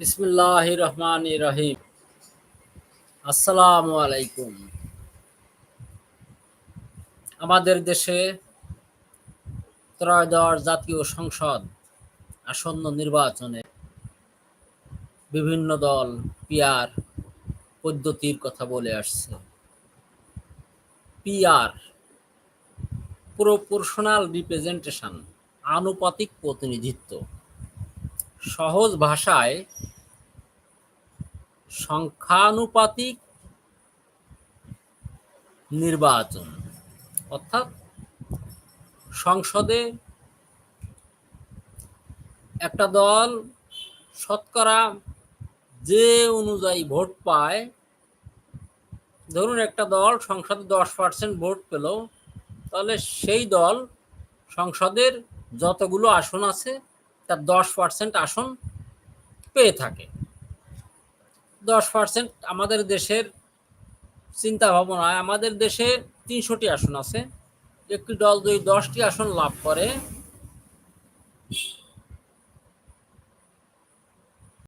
বিসমুল্লাহ রহমান রহিম। আসসালামু আলাইকুম। আমাদের দেশে ত্রয়োদশ জাতীয় সংসদ আসন্ন নির্বাচনে বিভিন্ন দল পিয়ার পদ্ধতির কথা বলে আসছে। পিআর প্রপোর্শনাল রিপ্রেজেন্টেশন, আনুপাতিক প্রতিনিধিত্ব। সহজ ভাষায় সংখ্যানুপাতিক নির্বাচন, অর্থাৎ সংসদে একটা দল শতকরা যে অনুযায়ী ভোট পায়, ধরুন একটা দল সংসদে দশ পার্সেন্ট ভোট পেল, তাহলে সেই দল সংসদের যতগুলো আসন আছে, তার দশ পার্সেন্ট আসন পেয়ে থাকে। দশ পার্সেন্ট আমাদের দেশের চিন্তা ভাবনা আমাদের দেশে তিনশোটি আসন আছে। একটি দল যদি দশটি আসন লাভ করে